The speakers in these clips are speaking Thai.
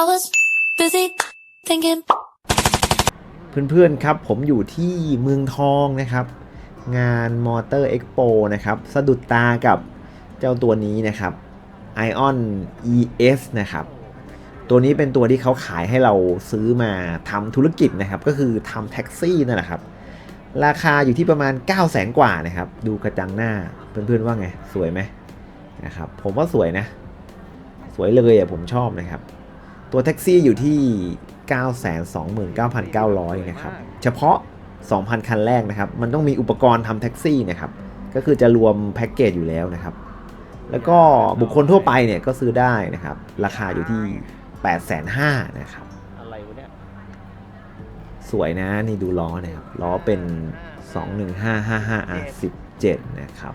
I was busy thinking. เพื่อนๆครับผมอยู่ที่เมืองทองนะครับ งานมอเตอร์เอ็กโปนะครับ สะดุดตากับเจ้าตัวนี้นะครับ Ion ES นะครับ ตัวนี้เป็นตัวที่เขาขายให้เราซื้อมาทำธุรกิจนะครับ ก็คือทำแท็กซี่นั่นแหละครับ ราคาอยู่ที่ประมาณ 9 0 0 0 0 0กว่านะครับ ดูกระจังหน้าเพื่อนๆว่าไง สวยไหมนะครับ ผมว่าสวยนะ สวยเลยอะผมชอบนะครับ ตัวแท็กซี่อยู่ที่ 929,900 นะครับ เฉพาะ 2,000 คันแรกนะครับ มันต้องมีอุปกรณ์ทำแท็กซี่นะครับ ก็คือจะรวมแพ็กเกจอยู่แล้วนะครับ แล้วก็บุคคลทั่วไปเนี่ยก็ซื้อได้นะครับ ราคาอยู่ที่ 8,500,000นะครับ อะไรวะเนี่ย สวยนะนี่ดูล้อนะครับ ล้อเป็น 21555R17 นะครับ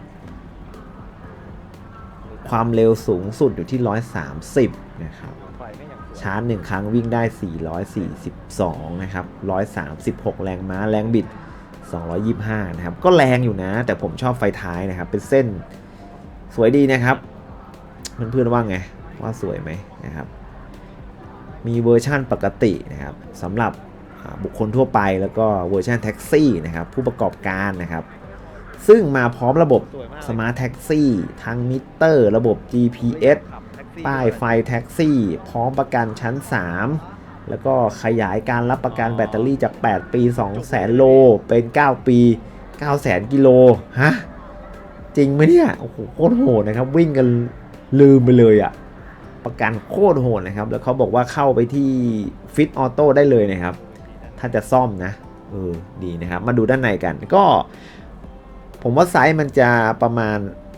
ความเร็วสูงสุดอยู่ที่ 130 นะครับ ชาร์จหนึ่งครั้งวิ่งได้ 442 นะครับ 136 แรงม้า แรงบิด 225 นะครับ ก็แรงอยู่นะ แต่ผมชอบไฟท้ายนะครับ เป็นเส้นสวยดีนะครับเพื่อนๆว่าไง ว่าสวยไหมนะครับ มีเวอร์ชั่นปกตินะครับสำหรับอ่าบุคคลทั่วไปแล้วก็เวอร์ชันแท็กซี่นะครับผู้ประกอบการนะครับ ซึ่งมาพร้อมระบบสวยมากสมาร์ทแท็กซี่ทั้งมิเตอร์ ระบบ GPS ขับแท็กซี่ ป้ายไฟแท็กซี่ พร้อมประกันชั้น 3 แล้วก็ขยายการรับประกันแบตเตอรี่จาก 8 ปี2แสนโล เป็น 9 ปี9แสนกิโล ฮะ จริงไหมเนี่ย โอ้โห โคตรโหดนะครับ วิ่งกันลืมไปเลยอะประกันโคตรโหดนะครับ แล้วเขาบอกว่าเข้าไปที่ฟิตออโต้ได้เลยนะครับ ถ้าจะซ่อมนะ เออ ดีนะครับ มาดูด้านในกัน ก็ ผมว่าไซส์มันจะประมาณ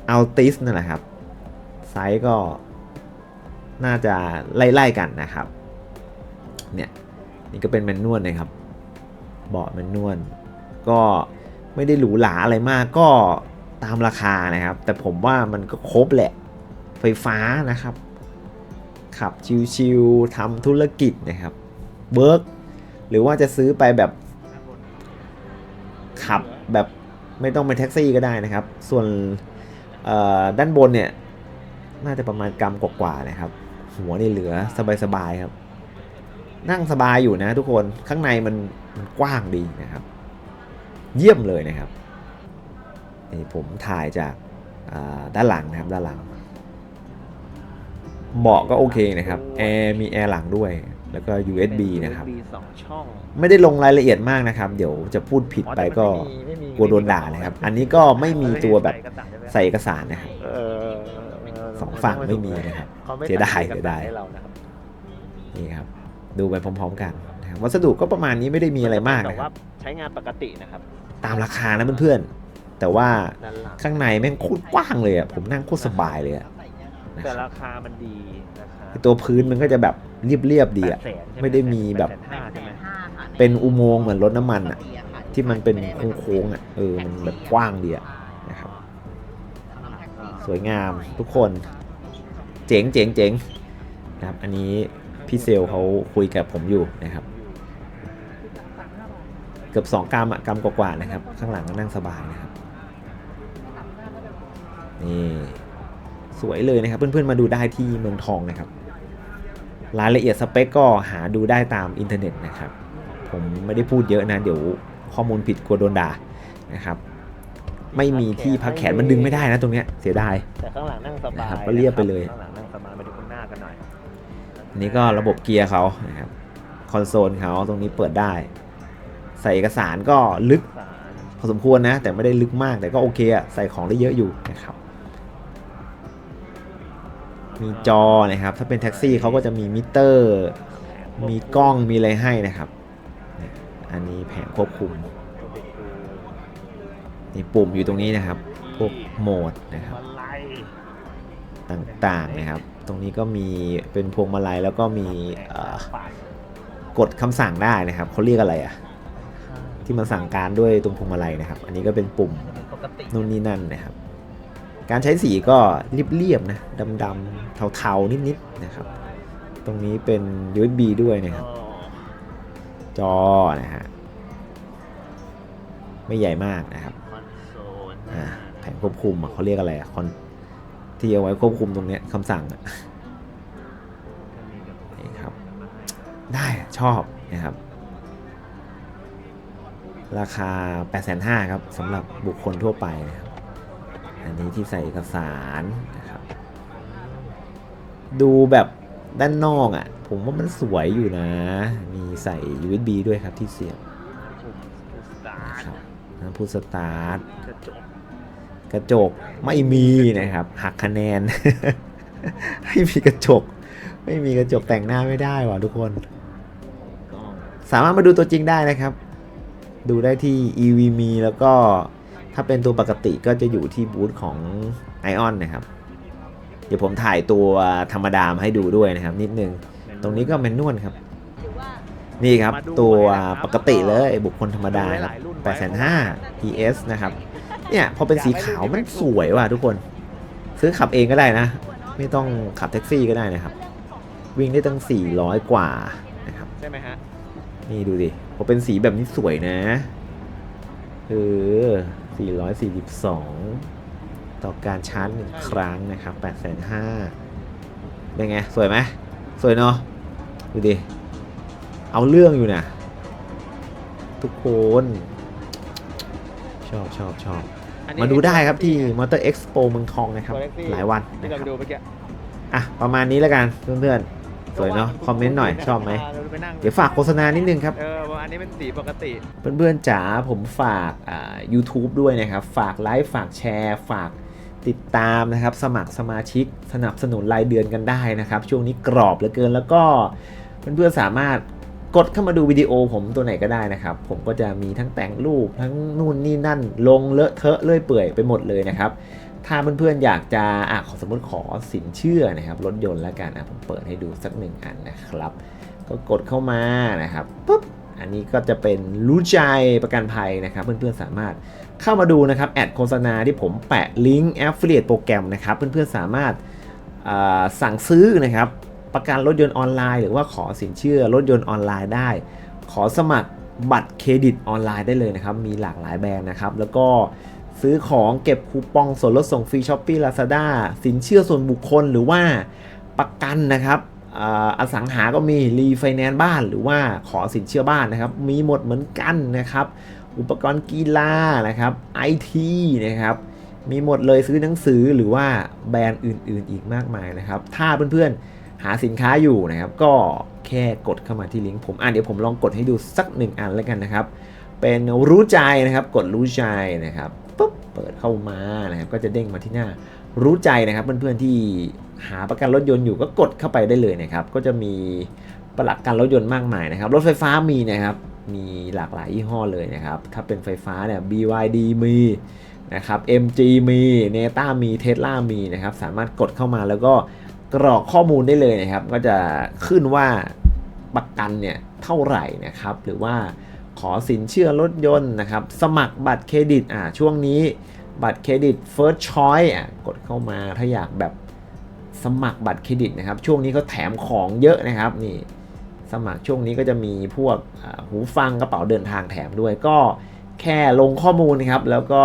อัลติสนั่นแหละครับ ไซส์ก็ น่าจะไล่ๆกันนะครับ เนี่ยนี่ก็เป็นแมนนวลนะครับ เบาะแมนนวลก็ไม่ได้หรูหราอะไรมากก็ตามราคานะครับ แต่ผมว่ามันก็ครบแหละ ไฟฟ้านะครับ ขับชิวๆทำธุรกิจนะครับเบิร์กหรือว่าจะซื้อไปแบบ ขับแบบไม่ต้องเป็นแท็กซี่ก็ได้นะครับ ส่วนด้านบนเนี่ย น่าจะประมาณกรัมกว่าๆนะครับ หัวนี่เหลือสบายๆครับ นั่งสบายอยู่นะทุกคนข้างในมันมันกว้างดีนะครับ เยี่ยมเลยนะครับนี่ผมถ่ายจากอ่าด้านหลังนะครับด้านหลังเบาะก็โอเคนะครับแอร์มีแอร์หลังด้วยแล้วก็ USB นะครับ USB สองช่องไม่ได้ลงรายละเอียดมากนะครับ เดี๋ยวจะพูดผิดอ๋อไปแต่มันก็ไม่มีไม่มีกลัวโดนด่านะครับ อันนี้ก็ไม่มีตัวแบบใส่เอกสารใช่ไหมใส่เอกสารนะครับเออ สองฝั่งไม่มีนะครับเขาไม่เสียดายใส่อกเสียสารดายให้เรานะครับนี่ครับ ดูไปพร้อม ๆ กันนะครับวัสดุก็ประมาณนี้ไม่ได้มีอะไรมากแต่นะคว่ารับใช้งานปกตินะครับ ตามราคานะเพื่อนๆแต่ว่าด้านหลังข้างในแม่งโคตรกว้างเลยอะผมนั่งโคตรสบายเลยอะนะแต่ครับราคามันดีราคาไอ้ตัวพื้นมันก็จะแบบเรียบๆดีอะแปแสนใช่หไม่ได้มีแบบปดสนห้าใช่ไหมเป็นอุโมงค์เหมือนรถน้ำมันอะที่มันเป็นโค้งๆอะเออมันแบบกว้างดีอะนะครับ สวยงามทุกคนเจ๋งเจ๋งเจ๋งนะครับ อันนี้พี่เซลเขาคุยกับผมอยู่นะครับ เกือบ2กรัมอะกรัมกว่าๆนะครับ ข้างหลังก็นั่งสบายนะครับนี่สวยเลยนะครับ เพื่อนๆมาดูได้ที่เมืองทองนะครับ รายละเอียดสเปคก็หาดูได้ตามอินเทอร์เน็ตนะครับ ผมไม่ได้พูดเยอะนะ เดี๋ยวข้อมูลผิดกลัวโดนด่านะครับ ไม่มีที่พักแขนมันดึงไม่ได้นะตรงเนี้ยเสียดาย แต่ข้างหลังนั่งสบานะครัยบก็เรียบไปเลย ข้างหลังนั่งสบายมาดูข้างหน้ากันหน่อยอันนี้ก็ระบบเกียร์เขานะครับคอนโซลเขาตรงนี้เปิดได้ ใส่เอกสารก็ลึกสารพอสมควรนะ แต่ไม่ได้ลึกมากแต่ก็โอเคอะใส่ของได้เยอะอยู่นะครับ มีจอนะครับ ถ้าเป็นแท็กซี่เขาก็จะมีมิเตอร์ มีกล้องมีอะไรให้นะครับเนี่ยอันนี้แผงควบคุม นี่ปุ่มอยู่ตรงนี้นะครับ พวกโหมดนะครับต่างๆนะครับ ตรงนี้ก็มีเป็นพวงมาลัยแล้วก็มีกดคำสั่งได้นะครับเขาเรียกอะไรอะที่มันสั่งการด้วยตรงพวงมาลัยนะครับ อันนี้ก็เป็นปุ่มนู่นนี่นั่นนะครับ การใช้สีก็เรียบๆนะดำๆเทาๆนิดๆนะครับ ตรงนี้เป็น USB ด้วยนะครับ จอนะฮะไม่ใหญ่มากนะครับ แผงควบคุมเขาเรียกอะไรคอนที่เอาไว้ควบคุมตรงเนี้ยคำสั่งอะนี่ครับ ได้ชอบนะครับ ราคา 8,500ครับสำหรับบุคคลทั่วไปนะครับ อันนี้ที่ใส่เอกสารนะครับ ดูแบบด้านนอกอะ่ะ ผมว่ามันสวยอยู่นะ มีใส่ USB ด้วยครับที่เสียบนะครับพูดสตาร์ท กระจกไม่มีนะครับ หักคะแนน ไม่มีกระจก ไม่มีกระจกแต่งหน้าไม่ได้ว่ะทุกคน สามารถมาดูตัวจริงได้นะครับ ดูได้ที่ EVM แล้วก็ถ้าเป็นตัวปกติก็จะอยู่ที่บูธของ Ion นะครับ เดี๋ยวผมถ่ายตัวธรรมดามาให้ดูด้วยนะครับ นิดนึง ตรงนี้ก็แมนนวลครับ นี่ครับตัวปกติเลยบุคคลธรรมดาครับ8,500 ES นะครับ เนี่ยพอเป็นสีขาวมันสวยว่ะทุกคน ซื้อขับเองก็ได้นะ ไม่ต้องขับแท็กซี่ก็ได้นะครับ วิ่งได้ตั้ง 400 กว่านะครับใช่ไหมฮะนี่ดูดิพอเป็นสีแบบนี้สวยนะเออ442 ต่อการชาร์จหนึ่งครั้งนะครับ8,500เป็นไง สวยไหมสวยเนาะดูดิ เอาเรื่องอยู่นะทุกคน ชอบชอบชอบอันนี้มาดูได้ครับที่ Motor Expo เมืองทองนะครับ ตัว Galaxy หลายวันที่นะเราครับดูเมื่อกี้อะประมาณนี้แล้วกันเพื่อนๆ สวยเนาะคอมเมนต์หน่อยชอบไหม เราไปนั่งเดี๋ยวฝากโฆษณานิดนึงครับ เอออันนี้เป็นสีปกติ เพื่อนๆจ๋าผมฝากอ่า YouTube ด้วยนะครับ ฝากไลฟ์ฝากแชร์ ฝากติดตามนะครับ สมัครสมาชิกสนับสนุนรายเดือนกันได้นะครับ ช่วงนี้กรอบเหลือเกินแล้วก็เพื่อนๆสามารถ กดเข้ามาดูวิดีโอผมตัวไหนก็ได้นะครับ ผมก็จะมีทั้งแต่งรูปทั้งนู่นนี่นั่น ลงเลอะเทอะเลื่อยเปื่อยไปหมดเลยนะครับ ถ้าเพื่อนๆอยากจะอะขอสมมติขอสินเชื่อนะครับรถยนต์แล้วกันอะผมเปิดให้ดูสักหนึ่งอันนะครับ ก็กดเข้ามานะครับปุ๊บอันนี้ก็จะเป็นรู้ใจประกันภัยนะครับ เพื่อนๆสามารถเข้ามาดูนะครับแอดโฆษณาที่ผมแปะลิงก์ Affiliate โปรแกรมนะครับ เพื่อนๆสามารถสั่งซื้อนะครับ ประกันรถยนต์ออนไลน์ หรือว่าขอสินเชื่อรถยนต์ออนไลน์ได้ ขอสมัครบัตรเครดิตออนไลน์ได้เลยนะครับ มีหลากหลายแบรนด์นะครับ แล้วก็ซื้อของเก็บคูปองส่วนลดส่งฟรีช้อปปี้ลาซาด้าสินเชื่อส่วนบุคคลหรือว่าประกันนะครับอสังหาก็มีรีไฟแนนซ์บ้านหรือว่าขอสินเชื่อบ้านนะครับ มีหมดเหมือนกันนะครับ อุปกรณ์กีฬานะครับไอทีนะครับ มีหมดเลยซื้อหนังสือหรือว่าแบรนด์อื่น ๆ อีกมากมายนะครับ ถ้าเพื่อนๆ หาสินค้าอยู่นะครับ ก็แค่กดเข้ามาที่ลิงก์ผมอะเดี๋ยวผมลองกดให้ดูสักหนึ่งอันแล้วกันนะครับ เป็นรู้ใจนะครับ กดรู้ใจนะครับปุ๊บเปิดเข้ามานะครับก็จะเด้งมาที่หน้ารู้ใจนะครับเพื่อนๆที่หาประกันรถยนต์อยู่ก็กดเข้าไปได้เลยนะครับ ก็จะมีประกันรถยนต์มากมายนะครับ รถไฟฟ้ามีนะครับ มีหลากหลายยี่ห้อเลยนะครับ ถ้าเป็นไฟฟ้าเนี่ย BYD มีนะครับ MG มี Neta มี Tesla มีนะครับ สามารถกดเข้ามาแล้วก็ กรอกข้อมูลได้เลยนะครับ ก็จะขึ้นว่าประกันเนี่ยเท่าไหร่นะครับ หรือว่าขอสินเชื่อรถยนต์นะครับ สมัครบัตรเครดิตอ่าช่วงนี้บัตรเครดิต First Choice อะกดเข้ามาถ้าอยากแบบสมัครบัตรเครดิตนะครับ ช่วงนี้เขาแถมของเยอะนะครับนี่สมัครช่วงนี้ก็จะมีพวกหูฟังกระเป๋าเดินทางแถมด้วยก็แค่ลงข้อมูลนะครับ แล้วก็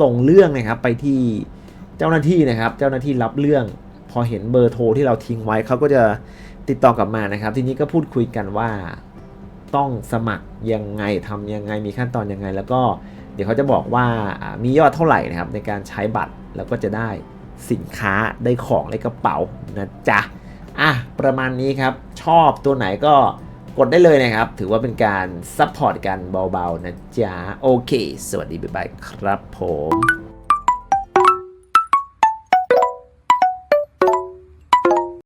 ส่งเรื่องนะครับไปที่เจ้าหน้าที่นะครับ เจ้าหน้าที่รับเรื่อง อเห็นเบอร์โทรที่เราทิ้งไว้เขาก็จะติดต่อกลับมานะครับ ทีนี้ก็พูดคุยกันว่าต้องสมัครยังไงทำยังไงมีขั้นตอนยังไง แล้วก็เดี๋ยวเขาจะบอกว่าอ่ามียอดเท่าไหร่นะครับ ในการใช้บัตรแล้วก็จะได้สินค้าได้ของในกระเป๋านะจ๊ะอะประมาณนี้ครับ ชอบตัวไหนก็กดได้เลยนะครับ ถือว่าเป็นการซัพพอร์ตกันเบาๆนะจ๊ะ โอเค สวัสดี บ๊ายบายครับผม